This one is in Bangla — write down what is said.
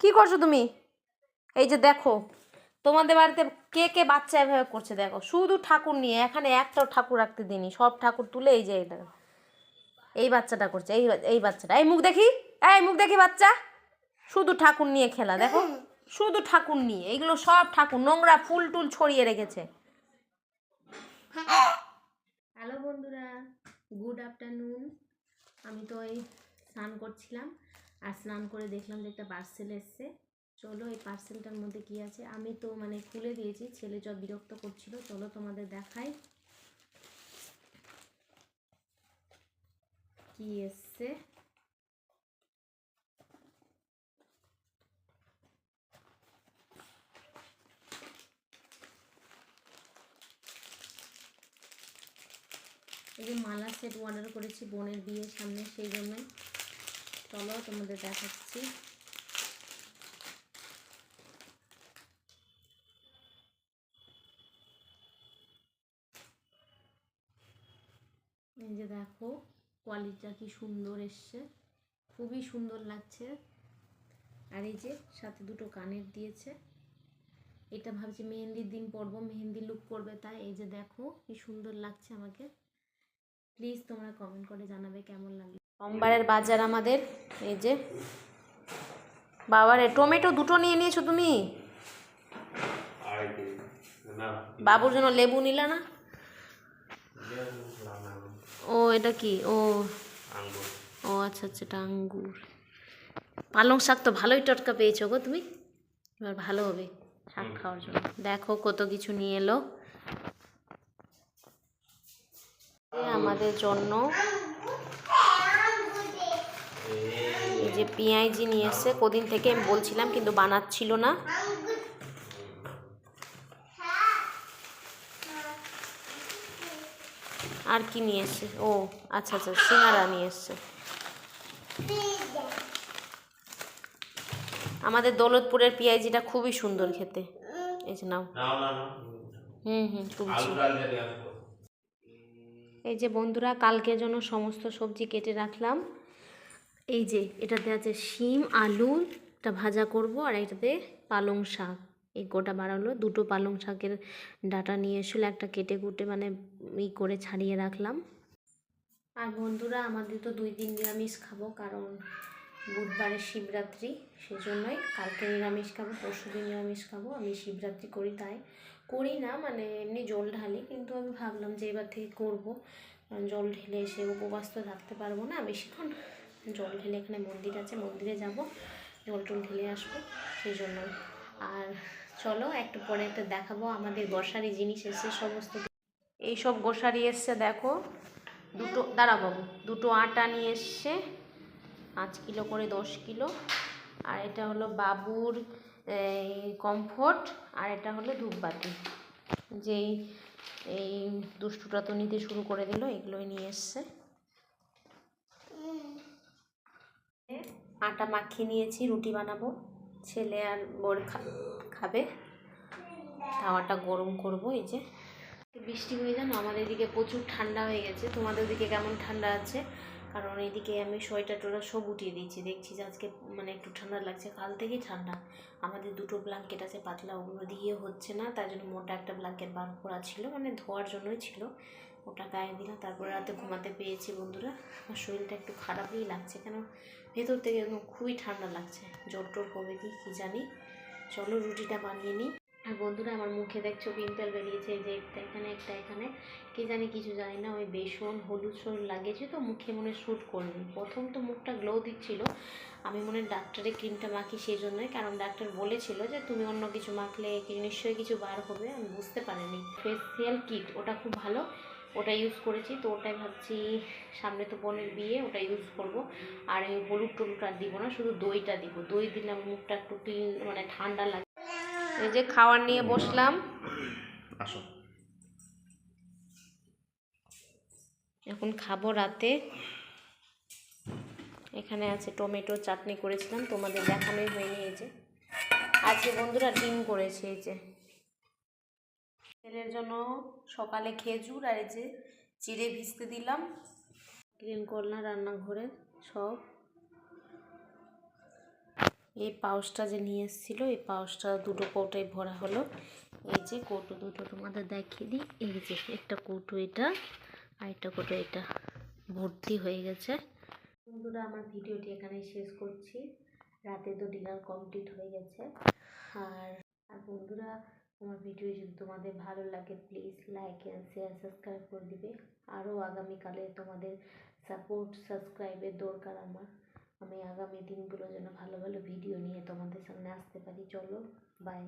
কি করছ তুমি? এই যে দেখো, তোমাদের বাড়িতে কে কে বাচ্চা এভাবে করছে দেখো। শুধু ঠাকুর নিয়ে, এখানে একটাও ঠাকুর রাখতে দিনি সব ঠাকুর তুলে এই যে এটা এই বাচ্চাটা করছে, এই এই বাচ্চাটা। এই মুখ দেখি, এই মুখ দেখি বাচ্চা। শুধু ঠাকুর নিয়ে খেলা, দেখো। শুধু ঠাকুর নিয়ে, এগুলো সব ঠাকুর, নোংরা ফুল টুল ছড়িয়ে রেখেছে। হ্যালো বন্ধুরা, গুড আফটারনুন। আমি তো এই স্নান করছিলাম। আর স্নান করে দেখলাম যে একটা পার্সেল এসছে। চলো এই পার্সেলটার মধ্যে কি আছে? আমি তো মানে খুলে দিয়েছি, ছেলে যা বিরক্ত করছিল। চলো তোমাদের দেখাই। কি এসছে? এই যে মালা সেট অর্ডার করেছি, বোনের বিয়ের সামনে, সেই জন্যই। চলো তোমাদের দেখাচ্ছি। এই যে দেখো কোয়ালিটিটা কি সুন্দর এসছে। খুবই সুন্দর লাগছে। আর এই যে সাথে দুটো কানের দিয়েছে। এটা ভাবছি মেহেন্দির দিন পরবো, মেহেন্দি লুক করবে তাই। এই যে দেখো, কি সুন্দর লাগছে আমাকে। প্লিজ তোমরা কমেন্ট করে জানাবে কেমন লাগল। সোমবারের বাজার আমাদের এই যে। বাবারে টমেটো দুটো নিয়ে নিয়েছো তুমি? বাবুর জন্য লেবু নিলা না? ও এটা কি? ও। ও আচ্ছা আচ্ছা এটা আঙ্গুর। পালং শাক তো ভালোই টটকা পেয়েছ গো তুমি। এবার ভালো হবে শাক খাওয়ার জন্য। দেখো কত কিছু নিয়ে এলো। আমাদের জন্য এই যে পেঁয়াজি নিয়ে এসছে। কদিন থেকে আমি বলছিলাম কিন্তু বানাচ্ছিল না। আর কি নিয়ে এসছে? ও আচ্ছা আচ্ছা সিঙ্গারা নিয়ে এসছে। আমাদের দৌলতপুরের পেঁয়াজিটা খুবই সুন্দর খেতে। এই যে নাও। হুম হুম তুলছি এই যে বন্ধুরা কালকের জন্য সমস্ত সবজি কেটে রাখলাম। এই যে, এটাতে আছে শিম আলুটা ভাজা করব, আর এটাতে পালং শাক। এই গোটা বাড়ালো দুটো পালং শাকের ডাটা নিয়ে এসেছিল একটা কেটে কুটে মানে ই করে ছাড়িয়ে রাখলাম। আর বন্ধুরা, আমাদের তো দুই দিন নিরামিষ খাব, কারণ বুধবারে শিবরাত্রি, সেজন্যই কালকে নিরামিষ খাব, পরশু দিন নিরামিষ খাব। আমি শিবরাত্রি করি তাই। করি না মানে এমনি জল ঢালি, কিন্তু আমি ভাবলাম যে এবার থেকে করব। জল ঢেলে এসে উপবাস তো থাকতে পারব না, বেশিক্ষণ জল ঢেলে এখানে মন্দির আছে, মন্দিরে যাব, জল টল ঢেলে আসব, সেই জন্য। আর চলো, একটু পরে একটা দেখাবো আমাদের গোসারি জিনিস এসছে, সমস্ত এই সব গোসারি এসছে, দেখো। দুটো দাঁড়া বাবু, দুটো আটা নিয়ে এসছে, পাঁচ কিলো করে দশ কিলো। আর এটা হলো বাবুর কমফোর্ট, আর এটা হলো ধূপবাতি। যেই, এই দুষ্টুটা তো নিতে শুরু করে দিল, এগুলোই নিয়ে এসছে। আটা মাখিয়ে নিয়েছি, রুটি বানাবো। ছেলে আর বোর খাবে। তাওয়াটা গরম করব, এই যে। বৃষ্টি হয়ে জানো আমাদের এদিকে প্রচুর ঠান্ডা হয়ে গেছে। তোমাদের দিকে কেমন ঠান্ডা আছে? কারণ এইদিকে আমি সোয়েটার টোটা সব উঠিয়ে দিয়েছি। দেখছি যে আজকে মানে একটু ঠান্ডা লাগছে। কাল থেকেই ঠান্ডা। আমাদের দুটো ব্ল্যাঙ্কেট আছে, পাতলা। ওগুলো দিয়ে হচ্ছে না। তার জন্য মোটা একটা ব্ল্যাঙ্কেট বার করা ছিল। মানে ধোয়ার জন্যই ছিল। ওটা গায়ে দিলাম, তারপরে রাতে ঘুমাতে পেয়েছি বন্ধুরা। আমার শরীরটা একটু খারাপই লাগছে কেন? ভেতর থেকে একদম খুবই ঠান্ডা লাগছে। জ্বর টর হবে কি, কী জানি। চলো রুটিটা বানিয়ে নিই। আর বন্ধুরা, আমার মুখে দেখছ পিম্পল বেরিয়েছে যে একটা এখানে একটা এখানে। কে জানি কিছু জানি না, ওই বেসন, হলুদ সলুদ লাগিয়েছে তো, মুখে মনে শ্যুট করেনি প্রথম তো মুখটা গ্লো দিচ্ছিল। আমি মনে ডাক্তারের ক্রিমটা মাখি সেই জন্যই কারণ ডাক্তার বলেছিল যে তুমি অন্য কিছু মাখলে নিশ্চয়ই কিছু বার হবে, আমি বুঝতে পারিনি। ফেসিয়াল কিট ওটা খুব ভালো। ওটা ইউজ করেছি তো ওটাই ভাবছি সামনে তো বোনের বিয়ে ওটা ইউজ করব। আর এই হলুদ টলুদ আর দিব না শুধু দইটা দিব। দই দিলে মুখটা একটু ক্লিন মানে ঠান্ডা লাগে। এই যে খাবার নিয়ে বসলাম। আসো। এখন খাব রাতে। এখানে আছে টমেটো চাটনি করেছিলাম তোমাদের দেখানোই হয়নি এই যে। আজকে বন্ধুরা ডিম করেছে এই যে। ছেলের জন্য সকালে খেজুর আর এই যে চিড়ে ভিজতে দিলাম। ক্লিন করলাম রান্নাঘরে সব। এই পাউসটা যে নিয়ে এসেছিল, এই পাউচটা দুটো কৌটায় ভরা হলো। এই যে কৌটো দুটো তোমাদের দেখিয়ে দিই। এই যে একটা কৌটো এটা আর একটা কৌটো এটা। ভর্তি হয়ে গেছে। বন্ধুরা, আমার ভিডিওটি এখানেই শেষ করছি। রাতে তো ডিনার কমপ্লিট হয়ে গেছে। আর আর বন্ধুরা আমার ভিডিও যদি তোমাদের ভালো লাগে please like and share subscribe করে দিবে। আরও আগামীকালে তোমাদের সাপোর্ট সাবস্ক্রাইবের দরকার আমার। আমি আগামী দিনগুলো যেন ভালো ভালো ভিডিও নিয়ে তোমাদের সামনে আসতে পারি। চলো বাই